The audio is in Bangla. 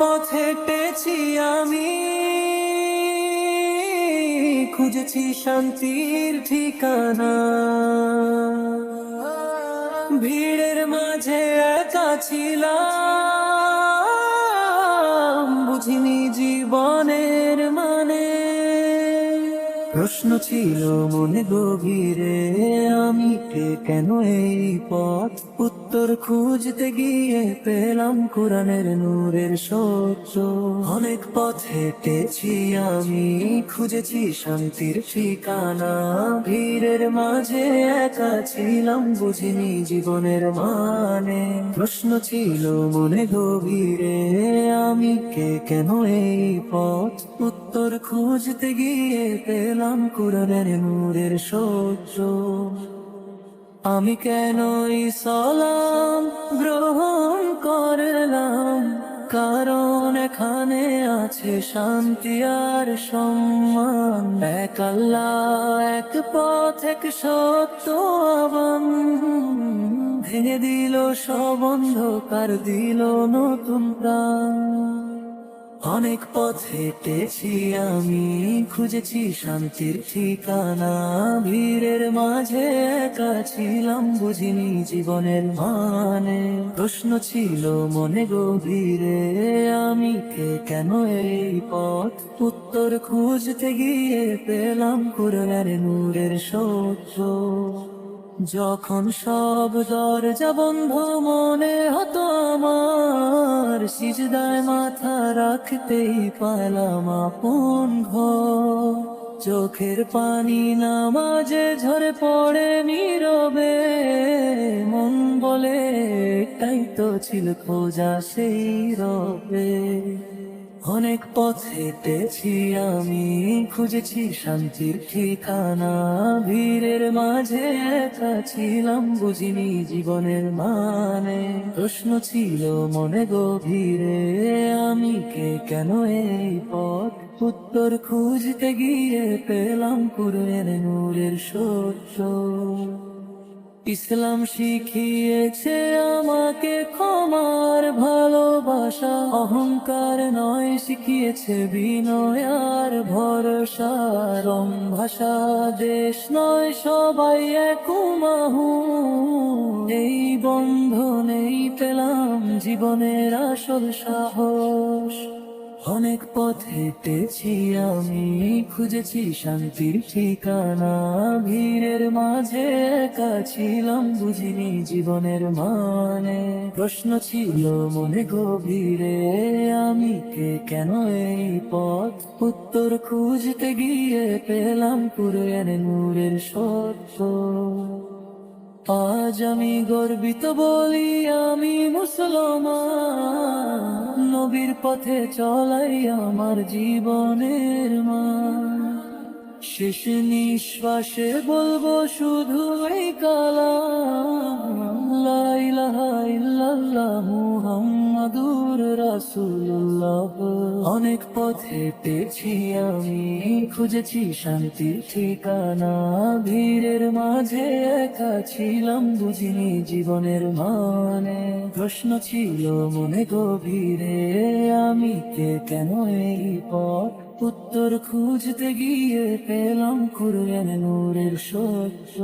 পথে হেঁটেছি আমি। খুঁজেছি শান্তির ঠিকানা। ভিড়ের মাঝে একা ছিলাম, বুঝিনি জীবনের মানে। প্রশ্ন ছিল মনে গভীরে, আমি কে, কেন এই পথ উত্তর খুঁজতে গিয়ে পেলাম কোরআনের নূরের সত্য অনেক পথ হেঁটেছি আমি, খুঁজেছি শান্তির ঠিকানা। ভিড়ের মাঝে একা ছিলাম, বুঝিনি জীবনের মানে। প্রশ্ন ছিল মনে গভীরে, আমি কে কেন এই পথ? উত্তর খুঁজতে গিয়ে পেলাম কোরআনের নূরের সহ্য আমি কেন সালাম গ্রহণ করলাম? কারণ এখানে আছে শান্তি আর সম্মান। এক এক পথ, এক সত্য আবান ভেঙে দিল সব অন্ধকার দিল নতুন প্রাণ। অনেক পথ হেঁটেছি আমি, খুঁজেছি শান্তির ঠিকানা। ভিড়ের মাঝে একা ছিলাম, বুঝিনি জীবনের মানে। প্রশ্ন ছিল, মনে গভীরে আমি কে কেন এই পথ? উত্তর খুঁজতে গিয়ে পেলাম কুরনের নূরের সত্য যখন সব দরজা বন্ধ মনে হতো আমার, সিজদায় মাথা রাখতেই পালাম আপন ঘর। চোখের পানি নামাজে ঝরে পড়ে নীরবে, মন বলে তাই তো ছিল খোঁজা সেই রবে। অনেক পথ হেঁটেছি আমি, খুঁজেছি শান্তির ঠিকানা। ভিড়ের মাঝে একা ছিলাম, বুঝিনি জীবনের মানে। প্রশ্ন ছিল, মনে গভীরে, আমি কে, কেন এই পথ? উত্তর খুঁজতে গিয়ে পেলাম কুরের নূরের সত্য ইসলাম শিখিয়েছে আমাকে ক্ষমার ভালোবাসা অহংকার নয়, শিখিয়েছে বিনয় আর ভরসা। রং ভাষা দেশ নয়, সবাই এক মাহু এই বন্ধনেই পেলাম জীবনের আসল সাহস। অনেক পথ হেঁটেছি আমি, খুঁজেছি শান্তির ঠিকানা। ভিড়ের মাঝে একা ছিলাম, বুঝিনি জীবনের মানে। প্রশ্ন ছিল মনে গভীরে, আমি কে কেন এই পথ? উত্তর খুঁজতে গিয়ে পেলাম কুরেন নূরের সত্য। আমি গর্বিত বলি, আমি মুসলমান। নবীর পথে চলাই আমার জীবনের মা শেষ নিঃশ্বাসে বলব, শুধু এই কালা অনেক পথ হেঁটেছি আমি। খুঁজেছি শান্তির ঠিকানা। ভিড়ের মাঝে একা ছিলাম বুঝিনি জীবনের মানে। প্রশ্ন ছিল মনে গভীরে, আমি কে, কেন এই পথ? উত্তর খুঁজতে গিয়ে পেলাম কুরআন নূরের সত্য।